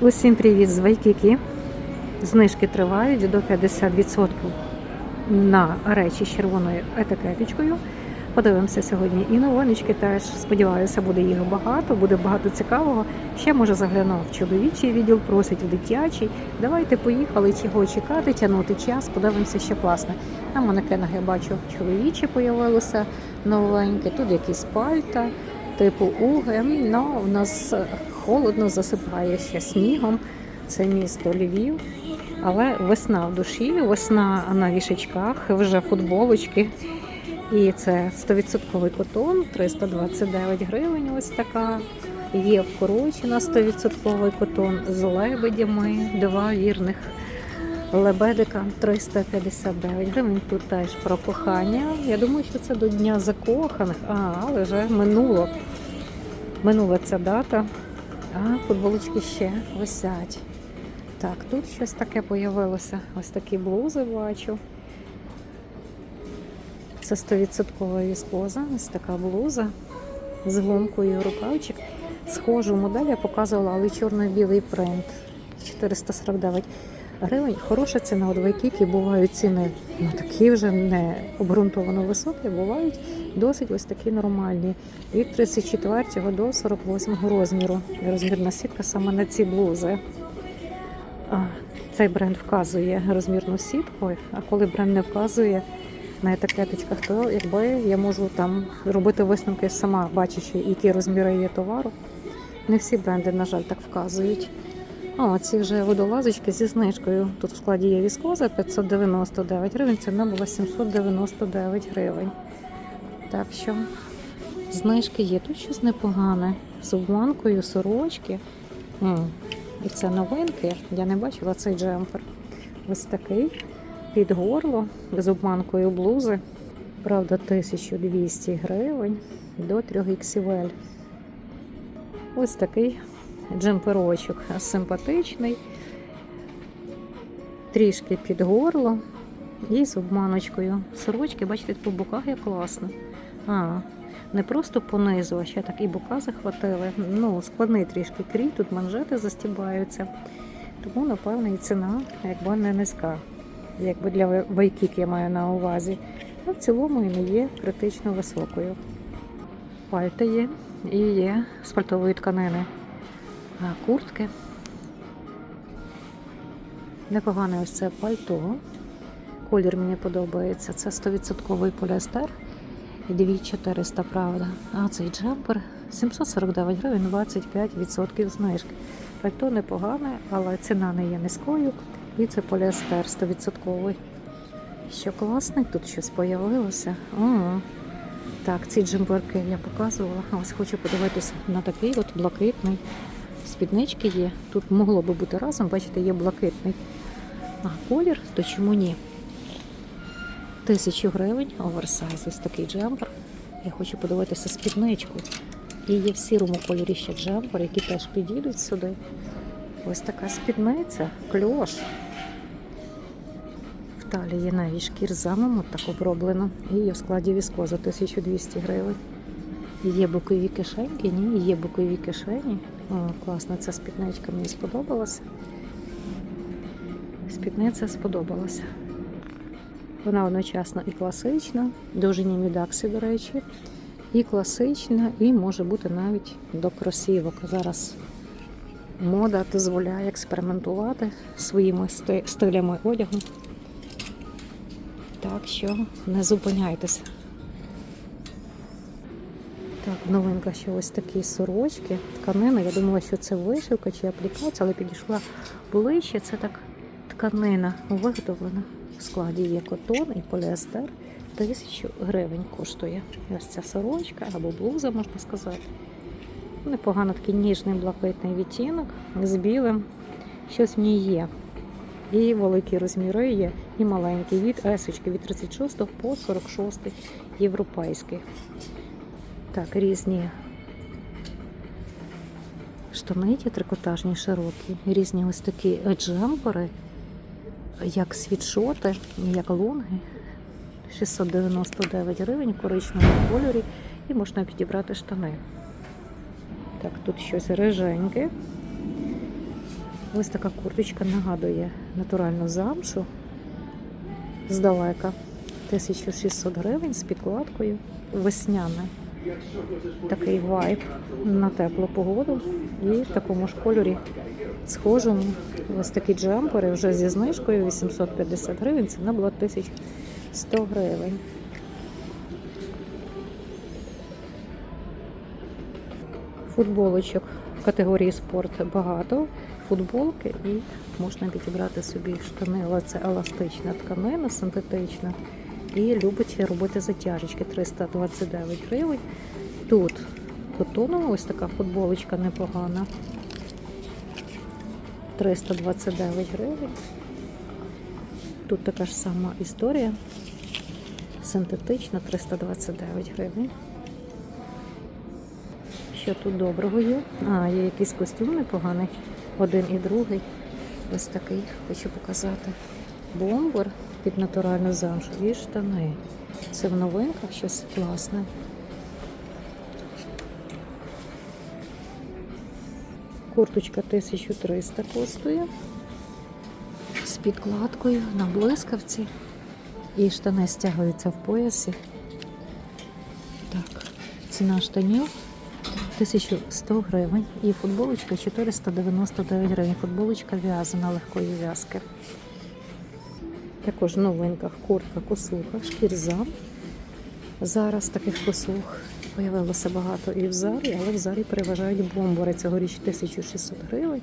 Усім привіт з Вайкіки. Знижки тривають до 50% на речі з червоною етикеточкою. Подивимося сьогодні і новиночки теж. Сподіваюся, буде їх багато, буде багато цікавого. Ще може заглянув в чоловічий відділ, просить в дитячий. Давайте поїхали, чого чекати, тягнути час. Подивимося, що класне. На манекенах я бачу чоловічі появилося новеньке. Тут якісь пальта, типу уги. Ну, у нас холодно засипає ще снігом. Це місто Львів. Але весна в душі, весна на вішечках, вже футболочки. І це 100% котон, 329 гривень. Ось така. Є вкорочена 100% котон з лебедями, два вірних лебедика 359 гривень. Тут теж про кохання. Я думаю, що це до Дня закоханих, а, але вже минуло. Минула ця дата, а футболочки ще висять. Так, тут щось таке появилося. Ось такі блузи бачу. Це 100% віскоза, ось така блуза з гумкою рукавчик. Схожу модель я показувала, але чорно-білий принт. 449 гривень. Хороша ціна. От вайкіки бувають ціни ну, такі вже не обґрунтовано високі, бувають досить ось такі нормальні. Від 34 до 48 розміру. Розмірна сітка саме на ці блузи. Цей бренд вказує розмірну сітку, а коли бренд не вказує на етикеточках, то якби я можу там робити висновки сама, бачачи, які розміри є товару. Не всі бренди, на жаль, так вказують. О, ці вже водолазочки зі знижкою. Тут в складі є віскоза 599 гривень, ціна була 799 гривень. Так що знижки є. Тут щось непогане. З обманкою, сорочки. М, І це новинки. Я не бачила цей джемпер. Ось такий під горло з обманкою блузи. Правда, 1200 гривень до 3 XL. Ось такий джемперочок симпатичний, трішки під горло і з обманочкою. Сорочки, бачите, по боках як класно. А, не просто понизу, а ще так і бока захватили. Ну, складний трішки крій, тут манжети застібаються. Тому, напевно, і ціна якби не низька. Якби для вайкік я маю на увазі. А в цілому і не є критично високою. Пальта є і є з пальтової тканини. А куртки. Непогане ось це пальто. Колір мені подобається. Це 100% поліестер. І 2400, правда. А цей джемпер 749 гривень, 25% знижки. Пальто непогане, але ціна не є низькою. І це поліестер 100%. Що класний, тут щось появилося. О, так, ці джемперки я показувала. Ось хочу подивитися на такий от блакитний. Спіднички є. Тут могло би бути разом, бачите, є блакитний а, колір, то чому ні? Тисячу гривень, оверсайз, ось такий джемпер. Я хочу подивитися спідничку. І є в сірому кольорі ще джемпер, які теж підійдуть сюди. Ось така спідниця, кльош. В талії навіть шкір замом так оброблено. І є в складі віскоза 1200 гривень. Є бокові кишеньки, ні, є бокові кишені. О, класна ця спідничка, мені сподобалася. Спідниця сподобалася. Вона одночасно і класична, довжині мідакси, до речі, і класична, і може бути навіть до кросівок. Зараз мода дозволяє експериментувати своїми сти- стилями одягу. Так що не зупиняйтеся. Так, новинка ще ось такі сорочки, тканина. Я думала, що це вишивка чи аплікація, але підійшла ближче. Це так тканина виготовлена. В складі є котон і поліестер. Тисячу гривень коштує. Ось ця сорочка або блуза, можна сказати. Непогано такий ніжний блакитний відтінок з білим. Щось в ній є. І великі розміри є, і маленькі. Від есочки від 36 по 46 європейський. Так, різні штани є трикотажні, широкі, різні ось такі джемпери, як світшоти, як лонги. 699 гривень в коричневому кольорі і можна підібрати штани. Так, тут щось риженьке. Ось така курточка нагадує натуральну замшу здалека. 1600 гривень з підкладкою. Весняна. Такий вайб на теплу погоду. І в такому ж кольорі схожому. Ось такі джемпери вже зі знижкою 850 гривень. Ціна була 1100 гривень. Футболочок в категорії спорт багато. Футболки і можна підібрати собі штани, але це еластична тканина, синтетична. І любить робити затяжечки 329 гривень. Тут котонова ось така футболочка непогана. 329 гривень. Тут така ж сама історія. Синтетична 329 гривень. Що тут доброго є? А, є якийсь костюм непоганий. Один і другий. Ось такий хочу показати. Бомбер під натуральну замшу і штани. Це в новинках щось класне. Курточка 1300 коштує. З підкладкою на блискавці. І штани стягуються в поясі. Так, ціна штанів 1100 гривень. І футболочка 499 гривень. Футболочка в'язана легкої в'язки. Також в новинках куртка, косуха, шкірза. Зараз таких косух появилося багато і в зарі, але в зарі переважають бомбори. Цьогоріч 1600 гривень.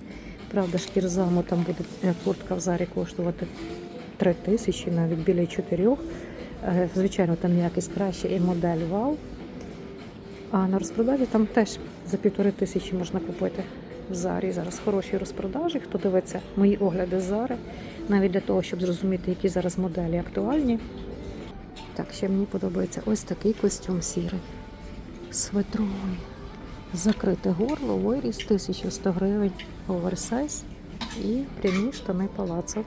Правда, шкірзаму там буде е, куртка в зарі коштувати 3 тисячі, навіть біля 4. Е, Звичайно, там якість краще і модель вау. А на розпродажі там теж за півтори тисячі можна купити в зарі. Зараз хороші розпродажі. Хто дивиться мої огляди зари, навіть для того, щоб зрозуміти, які зараз моделі актуальні. Так, ще мені подобається ось такий костюм сірий. Светровий. Закрите горло, виріс 1100 гривень, оверсайз і прямі штани палацо.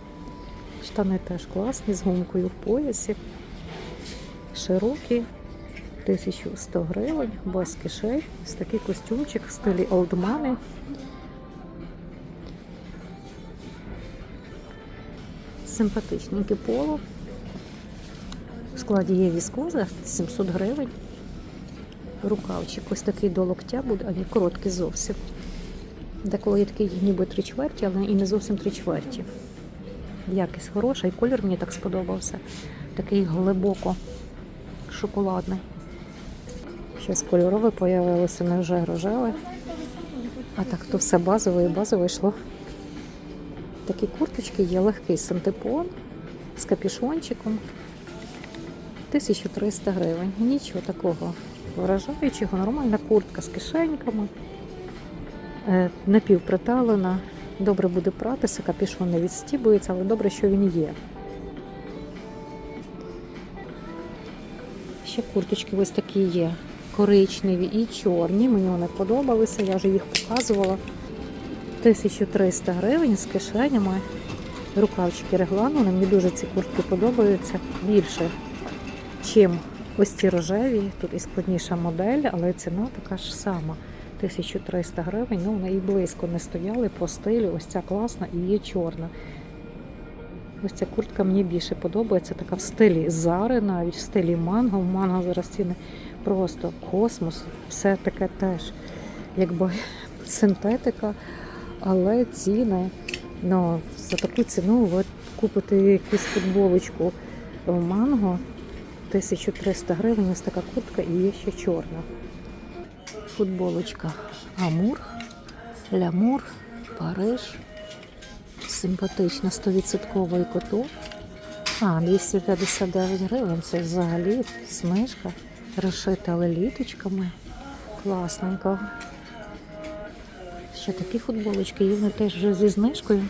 Штани теж класні, з гумкою в поясі. Широкі, 1100 гривень, без кишень. Ось такий костюмчик в стилі олдмани. Симпатичненький поло. В складі є віскоза 700 гривень. Рукавчик ось такий до локтя буде, а не короткий зовсім. Деколи є такий ніби три чверті, але і не зовсім три чверті. Якість хороша, і колір мені так сподобався. Такий глибоко шоколадний. Щось кольорове появилося, не вже рожеве. А так то все базове і базове йшло. Такі курточки є легкий синтепон з капюшончиком. 1300 гривень. Нічого такого вражаючого. Нормальна куртка з кишеньками, е, напівприталена. Добре буде пратися, капюшон не відстібується, але добре, що він є. Ще курточки ось такі є. Коричневі і чорні. Мені вони подобалися, я вже їх показувала. 1300 гривень з кишенями. Рукавчики реглану. Мені дуже ці куртки подобаються більше, чим ось ці рожеві. Тут і складніша модель, але ціна така ж сама. 1300 гривень. Ну, вони і близько не стояли по стилю. Ось ця класна і є чорна. Ось ця куртка мені більше подобається. Така в стилі зари, навіть в стилі манго. В манго зараз ціни просто космос. Все таке теж, якби синтетика, але ціни. Ну, за таку ціну ви купите якусь футболочку в манго. 1300 гривень, ось така куртка і є ще чорна. Футболочка Амур, Лямур, Париж. Симпатична 100% коту. А, 259 гривень. Це взагалі смишка. Розшита леліточками. Класненько. Ще такі футболочки, є вони теж вже зі знижкою.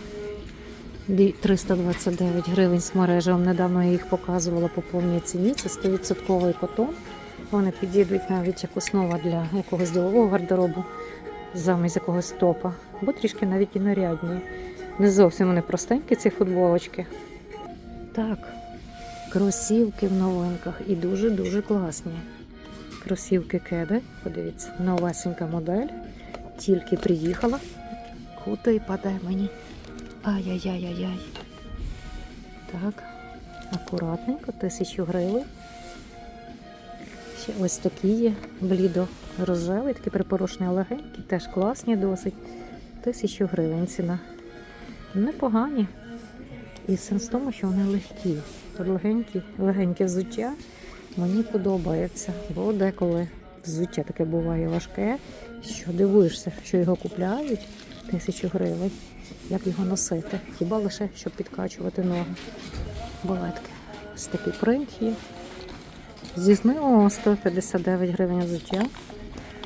329 гривень з мережі. Недавно я їх показувала по повній ціні. Це 100% котон. Вони підійдуть навіть як основа для якогось ділового гардеробу, замість якогось топа, або трішки навіть і нарядні. Не зовсім вони простенькі, ці футболочки. Так, кросівки в новинках і дуже-дуже класні. Кросівки кеди, подивіться, новесенька модель. Тільки приїхала. Куди паде мені. Ай-яй-яй-яй-яй. Так, акуратненько, тисячу гривень. Ще ось такі є, блідо рожевий, такі припорошені легенькі, теж класні досить. Тисячу гривень ціна. Непогані. І сенс в тому, що вони легкі. Тут легенькі, легеньке взуття мені подобається, бо деколи взуття таке буває важке, що дивуєшся, що його купляють тисячу гривень. Як його носити? Хіба лише щоб підкачувати ноги? Балетки. Ось такий принт є. Зі знижкою 159 гривень взуття.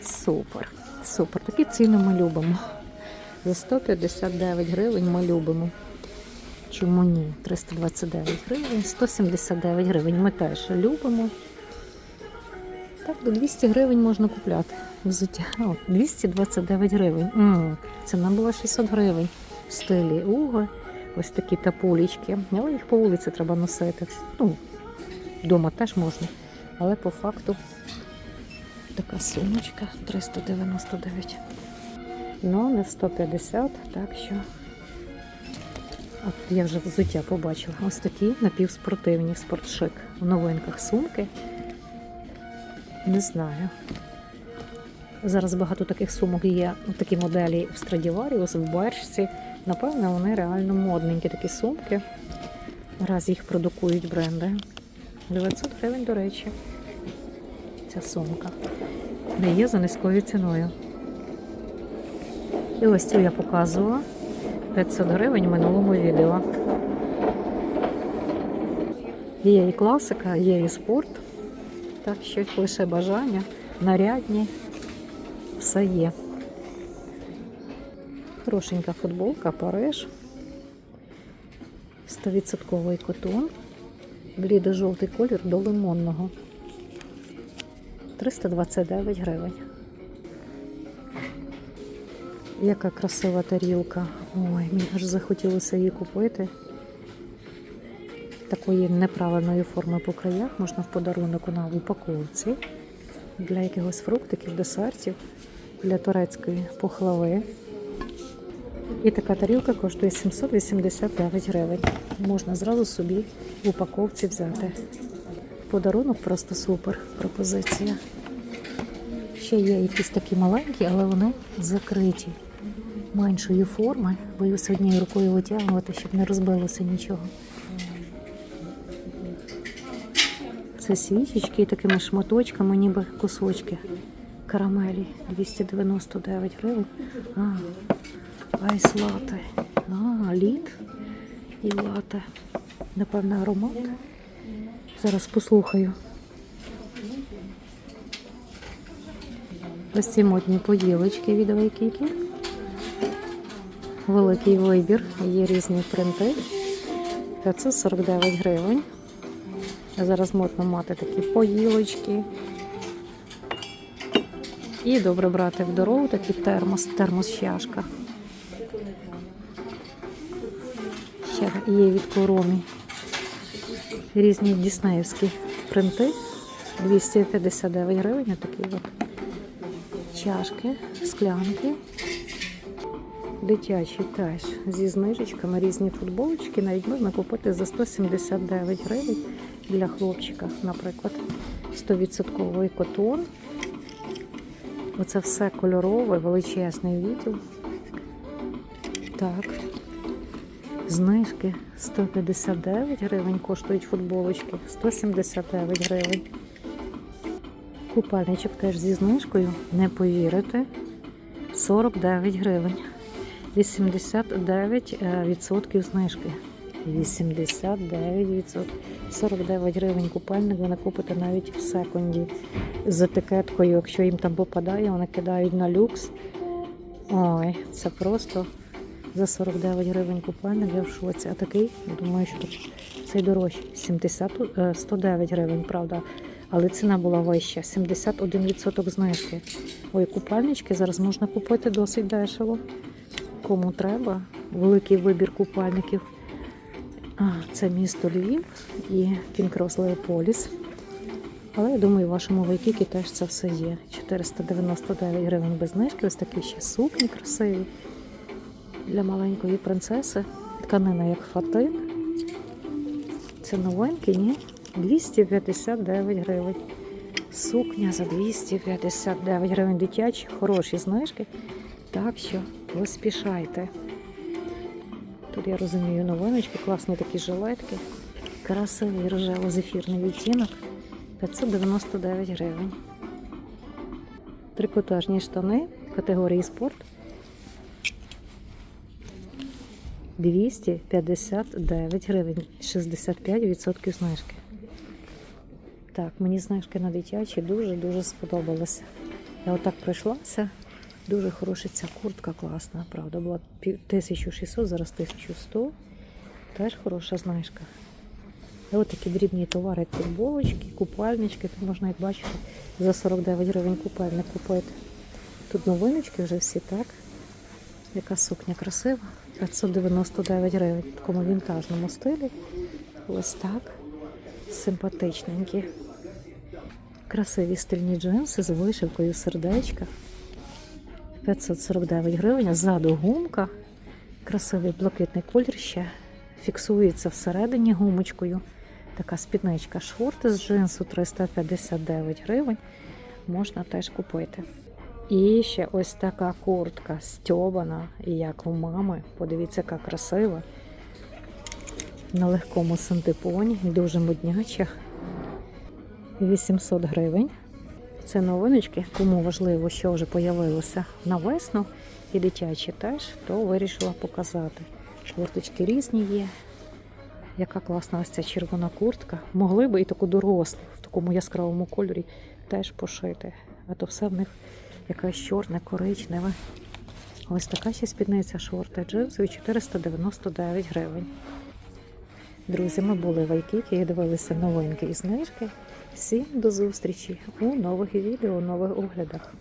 Супер. Супер. Такі ціни ми любимо. За 159 гривень ми любимо. Чому ні? 329 гривень, 179 гривень. Ми теж любимо. Так, до 200 гривень можна купляти взуття. О, 229 гривень. М, Ціна була 600 гривень в стилі Уго. Ось такі тапулечки. Але їх по вулиці треба носити. Ну, вдома теж можна. Але по факту така сумочка 399. Ну, не 150, так що. Я вже взуття побачила. Ось такі напівспортивні спортшик в новинках сумки. Не знаю. Зараз багато таких сумок є, такі моделі в Stradivarius, в Бершці. Напевно, вони реально модненькі такі сумки. Раз їх продукують бренди. 900 гривень, до речі, ця сумка. Не є за низькою ціною. І ось цю я показувала. 500 гривень в минулому відео. Є і класика, є і спорт. Так що лише бажання, нарядні, все є. Хорошенька футболка, Париж. 100% котон. Блідо-жовтий колір до лимонного. 329 гривень. Яка красива тарілка. Ой, мені аж захотілося її купити. Такої неправильної форми по краях можна в подарунок на упаковці для якихось фруктиків, десертів, для турецької похлави. І така тарілка коштує 789 гривень. Можна зразу собі в упаковці взяти. Подарунок просто супер пропозиція. Ще є якісь такі маленькі, але вони закриті. Меншої форми. Боюся однією рукою витягувати, щоб не розбилося нічого. Це свічечки такими шматочками, ніби кусочки. Карамелі 299 гривень. А, айс лате. А, лід і лате. Напевно, аромат. Зараз послухаю. Ось ці модні поділочки від Вайкікі. Великий вибір, є різні принти. 549 гривень. Зараз модно мати такі поїлочки. І добре брати в дорогу такий термос, термос-чашка. Ще є від коромі. Різні діснеївські принти. 259 гривень. Такі от чашки, склянки. Дитячі теж зі знижечками різні футболочки. Навіть можна купити за 179 гривень для хлопчика, наприклад. 100% котон. Оце все кольорове, величезний відділ. Так. Знижки 159 гривень коштують футболочки, 179 гривень. Купальничок теж зі знижкою, не повірите, 49 гривень. 89% знижки. 89%. 49 гривень купальник ви не купите навіть в секунді з етикеткою. Якщо їм там попадає, вони кидають на люкс. Ой, це просто за 49 гривень купальник, я в шоці. А такий, думаю, що цей дорожчий. 70, е, 109 гривень, правда. Але ціна була вища. 71% знижки. Ой, купальнички зараз можна купити досить дешево. Кому треба, великий вибір купальників. Це місто Львів і Кінкрос Леополіс. Але я думаю, в вашому Вайкікі теж це все є. 499 гривень без знижки. Ось такі ще сукні красиві для маленької принцеси. тканина як фатин. Це новинки, ні? 259 гривень. Сукня за 259 гривень дитячі, хороші знижки. Так що поспішайте. Тут я розумію новиночки, класні такі жилетки. Красивий рожево-зефірний відтінок. 599 гривень. Трикотажні штани категорії спорт. 259 гривень, 65% знижки. Так, мені знижки на дитячі дуже-дуже сподобалися. Я отак пройшлася. Дуже хороша ця куртка класна, правда. Була пів- 1600, зараз 1100. Теж хороша. І от такі дрібні товари, як футболочки, купальнички. Тут можна, як бачите, за 49 гривень купальник купити. Тут новиночки вже всі, так? Яка сукня красива. 599 гривень в такому вінтажному стилі. Ось так. Симпатичненькі. Красиві стильні джинси з вишивкою сердечка. 549 гривень. Ззаду гумка. Красивий блакитний колір ще. Фіксується всередині гумочкою. Така спідничка. Шорти з джинсу 359 гривень. Можна теж купити. І ще ось така куртка стьобана, як у мами. Подивіться, яка красива. На легкому синтепоні, дуже модняча. 800 гривень. Це новиночки, кому важливо, що вже появилося на весну і дитячі теж, то вирішила показати. Курточки різні є. Яка класна ось ця червона куртка. Могли би і таку дорослу в такому яскравому кольорі теж пошити. А то все в них якесь чорне, коричневе. Ось така ще спідниця шорти джинсові 499 гривень. Друзі, ми були в Айкікі і дивилися новинки і знижки. Всім до зустрічі у нових відео, у нових оглядах.